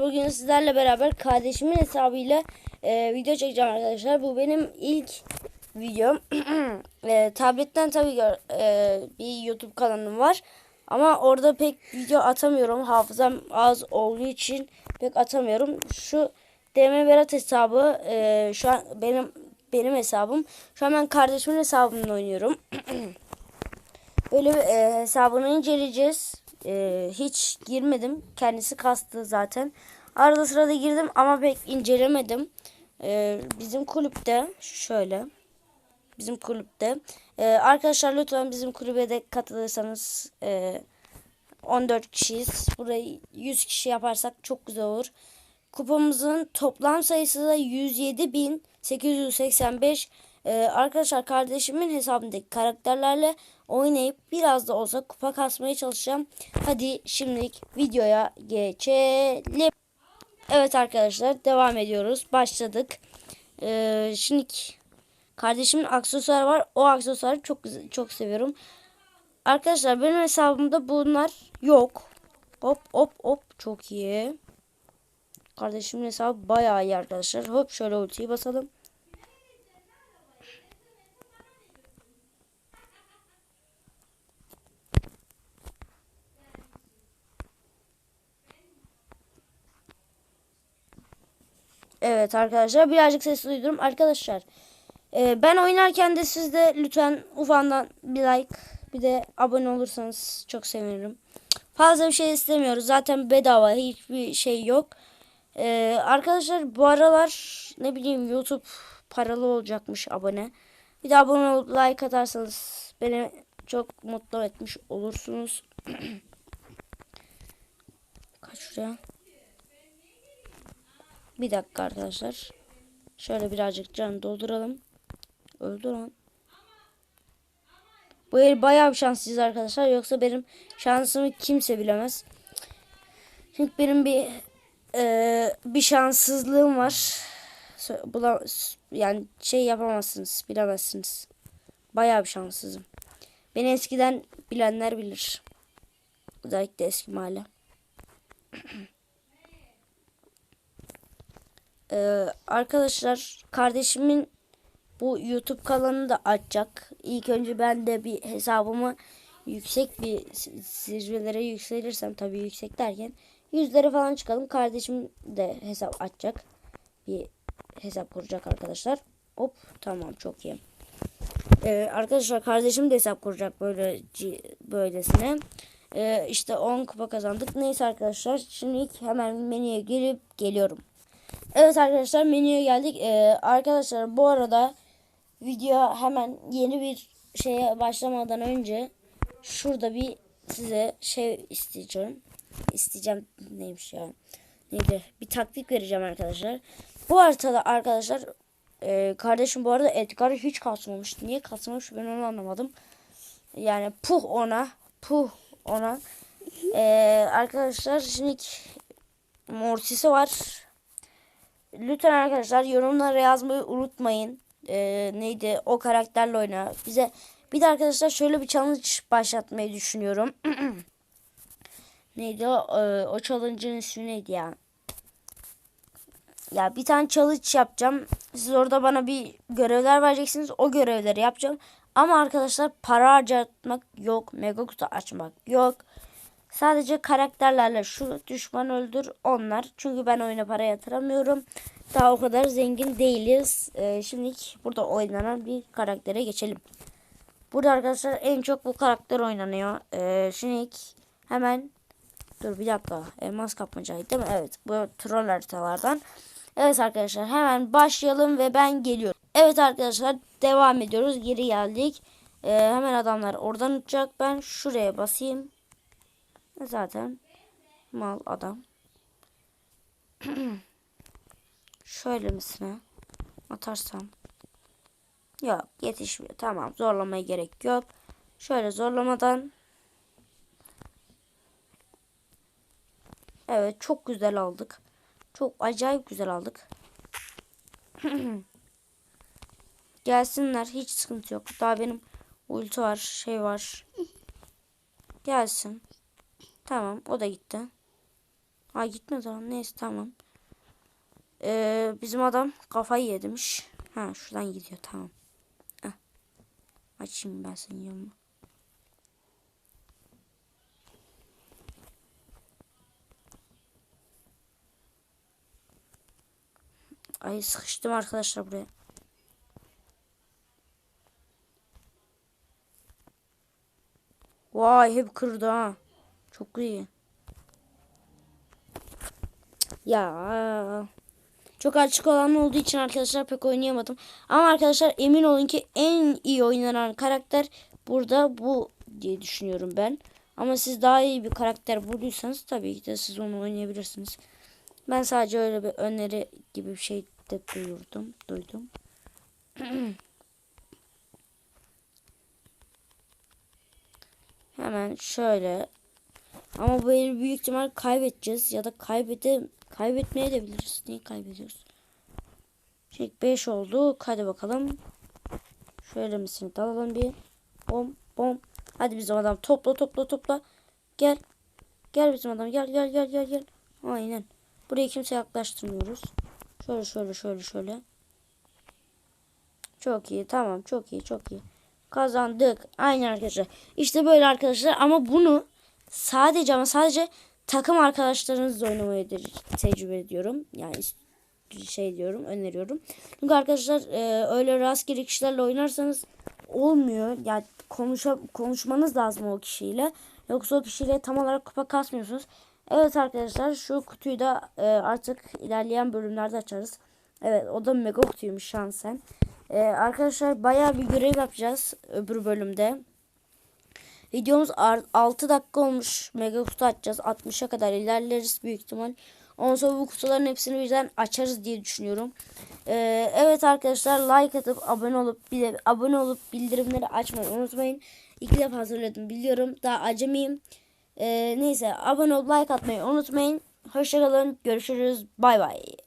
Bugün sizlerle beraber kardeşimin hesabıyla e, video çekeceğim arkadaşlar. Bu benim ilk videom. e, tabletten tabii e, bir YouTube kanalım var. Ama orada pek video atamıyorum. Hafızam az olduğu için pek atamıyorum. Şu DM Berat hesabı e, şu an benim benim hesabım. Şu an ben kardeşimin hesabımla oynuyorum. Böyle e, hesabını inceleyeceğiz. E, hiç girmedim. Kendisi kastı zaten. Arada sırada girdim ama pek incelemedim. E, bizim kulüpte şöyle. Bizim kulüpte. E, arkadaşlar lütfen bizim kulübe de katılırsanız e, 14 kişiyiz. Burayı 100 kişi yaparsak çok güzel olur. Kupamızın toplam sayısı da 107.885. Ee, arkadaşlar kardeşimin hesabındaki karakterlerle oynayıp biraz da olsa kupa kasmaya çalışacağım. Hadi şimdilik videoya geçelim. Evet arkadaşlar devam ediyoruz. Başladık. Ee, şimdi kardeşimin aksesuarı var. O aksesuarı çok çok seviyorum. Arkadaşlar benim hesabımda bunlar yok. Hop hop hop çok iyi. Kardeşimin hesabı bayağı iyi arkadaşlar. Hop şöyle ultiyi basalım. Evet arkadaşlar birazcık ses duydum. Arkadaşlar e, ben oynarken de siz de lütfen ufandan bir like bir de abone olursanız çok sevinirim. Fazla bir şey istemiyoruz. Zaten bedava hiçbir şey yok. Ee, arkadaşlar bu aralar ne bileyim YouTube paralı olacakmış abone. Bir de abone olup like atarsanız beni çok mutlu etmiş olursunuz. Kaç şuraya? Bir dakika arkadaşlar. Şöyle birazcık can dolduralım. Öldü lan. Bu el bayağı bir şanslıyız arkadaşlar. Yoksa benim şansımı kimse bilemez. Çünkü benim bir e, bir şanssızlığım var. Bula, yani şey yapamazsınız, bilemezsiniz. Bayağı bir şanssızım. Beni eskiden bilenler bilir. Özellikle eski mahalle. Ee, arkadaşlar kardeşimin bu YouTube kanalını da açacak. İlk önce ben de bir hesabımı yüksek bir zirvelere yükselirsem tabii yüksek derken yüzlere falan çıkalım. Kardeşim de hesap açacak. Bir hesap kuracak arkadaşlar. Hop tamam çok iyi. Ee, arkadaşlar kardeşim de hesap kuracak böyle böylesine. Ee, işte 10 kupa kazandık. Neyse arkadaşlar şimdi ilk hemen menüye girip geliyorum. Evet arkadaşlar menüye geldik. Ee, arkadaşlar bu arada video hemen yeni bir şeye başlamadan önce şurada bir size şey isteyeceğim. İsteyeceğim neymiş ya? Neydi? Bir taktik vereceğim arkadaşlar. Bu haritada arkadaşlar e, kardeşim bu arada Edgar'ı hiç kasmamış. Niye kasmamış ben onu anlamadım. Yani puh ona. Puh ona. Ee, arkadaşlar şimdi Mortis'i var. Lütfen arkadaşlar yorumlara yazmayı unutmayın. Ee, neydi o karakterle oyna. Bize bir de arkadaşlar şöyle bir challenge başlatmayı düşünüyorum. neydi o? Ee, o challenge'ın ismi neydi ya? Ya bir tane challenge yapacağım. Siz orada bana bir görevler vereceksiniz. O görevleri yapacağım. Ama arkadaşlar para harcatmak yok. Mega kutu açmak yok. Sadece karakterlerle şu düşman öldür onlar. Çünkü ben oyuna para yatıramıyorum. Daha o kadar zengin değiliz. Ee, şimdi burada oynanan bir karaktere geçelim. Burada arkadaşlar en çok bu karakter oynanıyor. Ee, şimdi hemen dur bir dakika. Elmas kapmacaydı değil mi? Evet bu troll haritalardan. Evet arkadaşlar hemen başlayalım ve ben geliyorum. Evet arkadaşlar devam ediyoruz. Geri geldik. Ee, hemen adamlar oradan uçacak. Ben şuraya basayım. Zaten mal adam. Şöyle misine atarsam. Yok yetişmiyor. Tamam zorlamaya gerek yok. Şöyle zorlamadan. Evet çok güzel aldık. Çok acayip güzel aldık. Gelsinler hiç sıkıntı yok. Daha benim ulti var şey var. Gelsin. Tamam o da gitti. Ha gitmedi lan. Neyse tamam. Ee, bizim adam kafayı yedirmiş. Ha şuradan gidiyor tamam. Heh. Açayım ben senin yanına. Ay sıkıştım arkadaşlar buraya. Vay hep kırdı ha. Çok iyi. Ya. Çok açık olan olduğu için arkadaşlar pek oynayamadım. Ama arkadaşlar emin olun ki en iyi oynanan karakter burada bu diye düşünüyorum ben. Ama siz daha iyi bir karakter bulduysanız tabii ki de siz onu oynayabilirsiniz. Ben sadece öyle bir öneri gibi bir şey de duyurdum, duydum. Hemen şöyle. Ama bu eli büyük ihtimal kaybedeceğiz ya da kaybede kaybetmeye de biliriz. Niye kaybediyoruz? Şey 5 oldu. Hadi bakalım. Şöyle misini dalalım bir. Bom bom. Hadi bizim adam topla topla topla. Gel. Gel bizim adam gel gel gel gel gel. Aynen. Buraya kimse yaklaştırmıyoruz. Şöyle şöyle şöyle şöyle. Çok iyi tamam çok iyi çok iyi. Kazandık. Aynen arkadaşlar. İşte böyle arkadaşlar ama bunu sadece ama sadece takım arkadaşlarınızla oynamayı te- tecrübe ediyorum. Yani şey diyorum öneriyorum. Çünkü arkadaşlar e, öyle rastgele kişilerle oynarsanız olmuyor. Yani konuşa, konuşmanız lazım o kişiyle. Yoksa o kişiyle tam olarak kupa kasmıyorsunuz. Evet arkadaşlar şu kutuyu da e, artık ilerleyen bölümlerde açarız. Evet o da mega kutuymuş şansen. E, arkadaşlar bayağı bir görev yapacağız öbür bölümde. Videomuz 6 dakika olmuş. Mega kutu açacağız. 60'a kadar ilerleriz büyük ihtimal. Ondan sonra bu kutuların hepsini birden açarız diye düşünüyorum. Ee, evet arkadaşlar like atıp abone olup bir de abone olup bildirimleri açmayı unutmayın. İki defa hazırladım biliyorum. Daha acemiyim. Ee, neyse abone olup like atmayı unutmayın. Hoşçakalın. Görüşürüz. Bay bay.